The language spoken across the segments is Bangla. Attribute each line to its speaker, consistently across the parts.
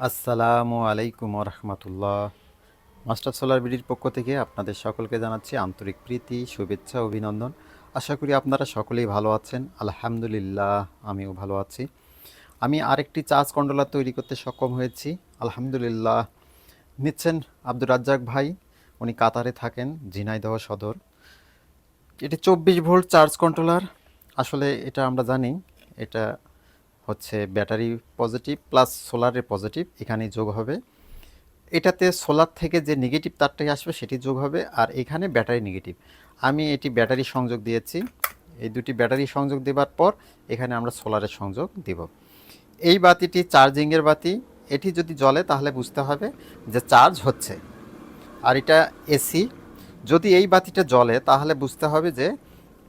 Speaker 1: আসসালামু আলাইকুম রহমতুল্লাহ মাস্টার সোলার বিডির পক্ষ থেকে আপনাদের সকলকে জানাচ্ছি আন্তরিক প্রীতি, শুভেচ্ছা, অভিনন্দন। আশা করি আপনারা সকলেই ভালো আছেন। আলহামদুলিল্লাহ, আমিও ভালো আছি। আমি আরেকটি চার্জ কন্ট্রোলার তৈরি করতে সক্ষম হয়েছি। আলহামদুলিল্লাহ। নিচ্ছেন আব্দুর রাজ্জাক ভাই। উনি কাতারে থাকেন, ঝিনাইদহ সদর। এটি চব্বিশ ভোল্ট চার্জ কন্ট্রোলার। আসলে এটা আমরা জানি, এটা হচ্ছে ব্যাটারি পজিটিভ প্লাস সোলারের পজিটিভ এখানে যোগ হবে। এটাতে সোলার থেকে যে নেগেটিভ তারটাই আসবে, সেটি যোগ হবে, আর এখানে ব্যাটারি নেগেটিভ আমি এটি ব্যাটারি সংযোগ দিয়েছি। এই দুটি ব্যাটারি সংযোগ দেওয়ার পর এখানে আমরা সোলারের সংযোগ দেব। এই বাতিটি চার্জিংয়ের বাতি, এটি যদি জ্বলে তাহলে বুঝতে হবে যে চার্জ হচ্ছে, আর এটা এসি। যদি এই বাতিটা জ্বলে তাহলে বুঝতে হবে যে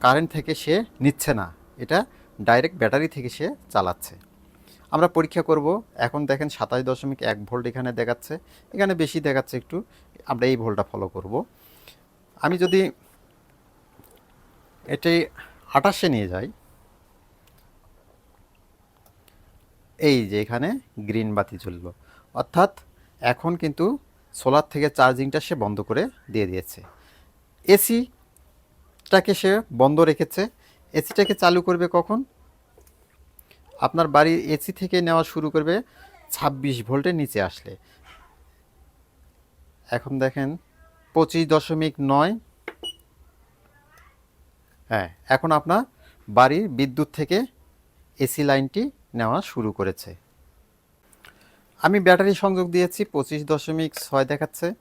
Speaker 1: কারেন্ট থেকে সে নিচ্ছে না। এটা ডাইরেক্ট ব্যাটারি থেকে সে চালাচ্ছে। আমরা পরীক্ষা করব, এখন দেখেন সাতাশ দশমিক এক ভোল্ট এখানে দেখাচ্ছে, এখানে বেশি দেখাচ্ছে একটু, আমরা এই ভোল্টটা ফলো করব। আমি যদি এটি আটাশে নিয়ে যাই, এই যে এখানে গ্রিন বাতি জ্বললো, অর্থাৎ এখন কিন্তু সোলার থেকে চার্জিংটা সে বন্ধ করে দিয়ে দিয়েছে। এসিটাকে সে বন্ধ রেখেছে এসিটাকে চালু করবে কখন? আপনার বাড়ির এসি থেকে নেওয়া শুরু করবে ছাব্বিশ ভোল্টের নিচে আসলে। এখন দেখেন পঁচিশ দশমিক নয়। হ্যাঁ এখন আপনার বাড়ির বিদ্যুৎ থেকে এসি লাইনটি নেওয়া শুরু করেছে। আমি ব্যাটারি সংযোগ দিয়েছি, পঁচিশ দশমিক ছয় দেখাচ্ছে।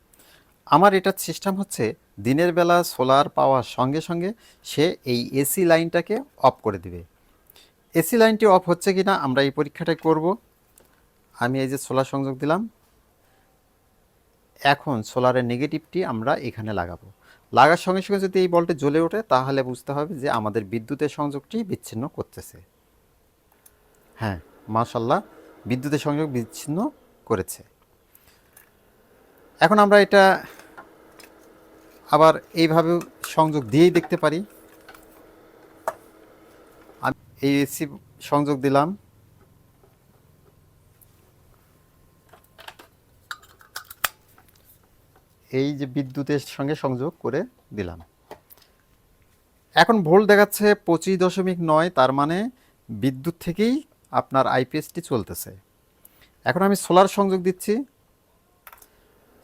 Speaker 1: আমার এটার সিস্টেম হচ্ছে দিনের বেলা সোলার পাওয়ার সঙ্গে সঙ্গে সে এই এসি লাইনটাকে অফ করে দিবে। এসি লাইনটি অফ হচ্ছে কি না আমরা এই পরীক্ষাটা করব। আমি এই যে সোলার সংযোগ দিলাম। এখন সোলারের নেগেটিভটি আমরা এখানে লাগাবো। লাগার সঙ্গে সঙ্গে যদি এই বলটি জ্বলে ওঠে, তাহলে বুঝতে হবে যে আমাদের বিদ্যুতের সংযোগটি বিচ্ছিন্ন করতেছে। হ্যাঁ মাশাল্লাহ বিদ্যুতের সংযোগ বিচ্ছিন্ন করেছে। এখন আমরা এটা আবার এইভাবে সংযোগ দিয়েই দেখতে পারি। আমি এই এসি সংযোগ দিলাম। এই যে বিদ্যুতের সঙ্গে সংযোগ করে দিলাম। এখন ভোল্ট দেখাচ্ছে পঁচিশ দশমিক নয়, তার মানে বিদ্যুৎ থেকেই আপনার আইপিএসটি চলতেছে। এখন আমি সোলার সংযোগ দিচ্ছি।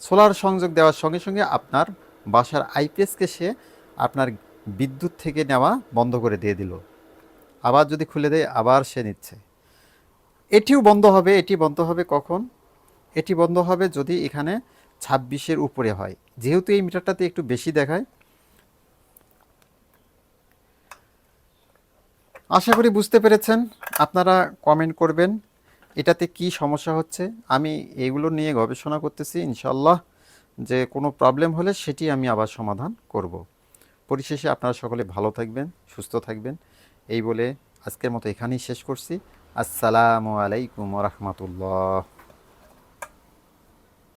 Speaker 1: সোলার সংযোগ দেওয়ার সঙ্গে সঙ্গে আপনার বাসার আইপিএসকে সে আপনার বিদ্যুৎ থেকে নেওয়া বন্ধ করে দিয়ে দিল। আবার যদি খুলে দেয়, আবার সে নিচ্ছে। এটিও বন্ধ হবে, এটি বন্ধ হবে কখন? এটি বন্ধ হবে যদি এখানে ছাব্বিশের উপরে হয়। যেহেতু এই মিটারটাতে একটু বেশি দেখায়। আশা করি বুঝতে পেরেছেন। আপনারা কমেন্ট করবেন, এটাতে কি সমস্যা হচ্ছে? আমি এগুলো নিয়ে গবেষণা করতেছি ইনশাল্লাহ যে কোনো প্রবলেম হলে সেটি আমি আবার সমাধান করব। পরিশেষে আপনারা সকলে ভালো থাকবেন, সুস্থ থাকবেন। এই বলে আজকের মতো এখানেই শেষ করছি। আসসালামু আলাইকুম রহমতুল্লাহ।